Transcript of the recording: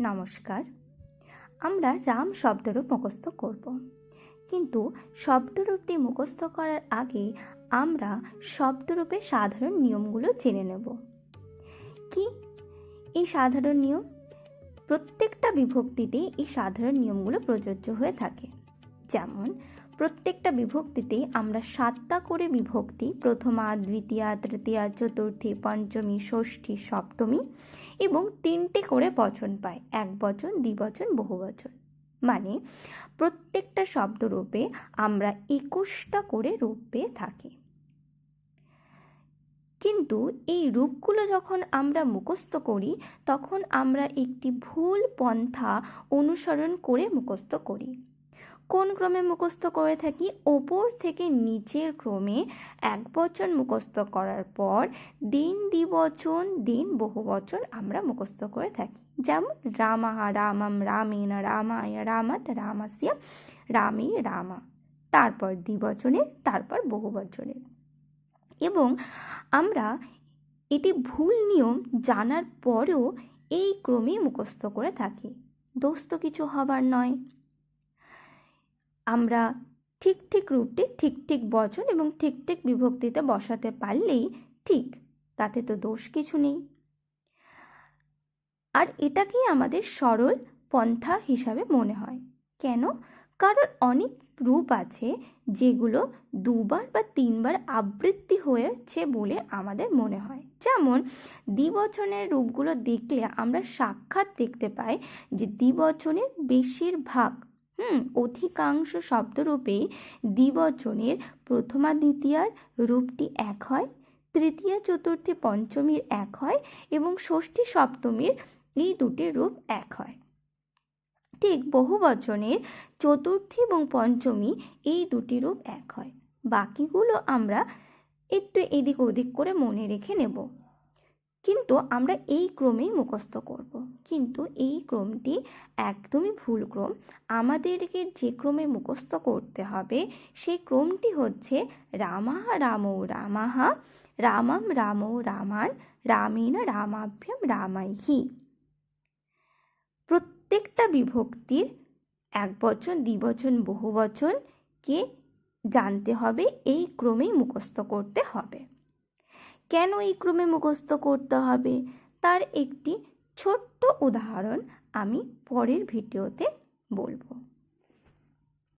নমস্কার। আমরা রাম শব্দরূপ মুখস্থ করব। কিন্তু শব্দরূপটি মুখস্থ করার আগে আমরা শব্দরূপের সাধারণ নিয়মগুলো জেনে নেব। কি? এই সাধারণ নিয়ম? প্রত্যেকটা বিভক্তিতে এই সাধারণ নিয়মগুলো প্রযোজ্য হয়ে থাকে। যেমন প্রত্যেকটা বিভক্তিতেই আমরা সাতটা করে বিভক্তি, প্রথমা, দ্বিতীয়া, তৃতীয়া, চতুর্থী, পঞ্চমী, ষষ্ঠী, সপ্তমী এবং তিনটে করে বচন পাই এক বচন দ্বিবচন বহুবচন মানে প্রত্যেকটা শব্দরূপে আমরা একুশটা করে রূপ পেয়ে থাকি। কিন্তু এই রূপগুলো যখন আমরা মুখস্থ করি, তখন আমরা একটি ভুল পন্থা অনুসরণ করে মুখস্থ করি। কোন ক্রমে মুখস্থ করে থাকি? ওপর থেকে নিচের ক্রমে এক বচন মুখস্থ করার পর দিন দ্বিবচন, দিন বহু বচন আমরা মুখস্থ করে থাকি। যেমন রামাহ রামম রামেণ রামায় রামাত রামাসিয়া, রামে রামা। তারপর দ্বিবচনের তারপর বহুবচনের এবং আমরা এটি ভুল নিয়ম জানার পরেও এই ক্রমেই মুখস্থ করে থাকি। দোষ তো কিছু হবার নয়। আমরা ঠিক ঠিক রূপটি, ঠিক ঠিক বচন এবং ঠিক ঠিক বিভক্তিতে বসাতে পারলেই ঠিক, তাতে তো দোষ কিছু নেই। আর এটাকেই আমাদের সরল পন্থা হিসাবে মনে হয়। কেন? কারণ অনেক রূপ আছে যেগুলো দুবার বা তিনবার আবৃত্তি হয়েছে বলে আমাদের মনে হয়। যেমন, দ্বিবচনের রূপগুলো দেখলে আমরা সাক্ষাৎ দেখতে পাই যে দ্বিবচনের বেশিরভাগ হুম, অধিকাংশ শব্দরূপেই দ্বিবচনের প্রথমা দ্বিতীয়ার রূপটি এক হয়, তৃতীয়, চতুর্থী, পঞ্চমীর এক হয় এবং ষষ্ঠী, সপ্তমীর এই দুটি রূপ এক হয়। ঠিক বহু বচনের চতুর্থী এবং পঞ্চমী এই দুটি রূপ এক হয়। বাকিগুলো আমরা একটু এদিক ওদিক করে মনে রেখে নেব। কিন্তু আমরা এই ক্রমেই মুখস্থ করব। কিন্তু এই ক্রমটি একদমই ভুল ক্রম। আমাদেরকে যে ক্রমে মুখস্থ করতে হবে, সেই ক্রমটি হচ্ছে রামাহা রামৌ রামাহা, রামাম রামৌ রামান রামেণ রামাভ্যাম রামাইহি। প্রত্যেকটা বিভক্তির এক বচন দ্বিবচন বহু বচনকে জানতে হবে, এই ক্রমেই মুখস্থ করতে হবে। কেন এই ক্রমে মুখস্থ করতে হবে? তার একটি ছোট্ট উদাহরণ আমি পরের ভিডিওতে বলব।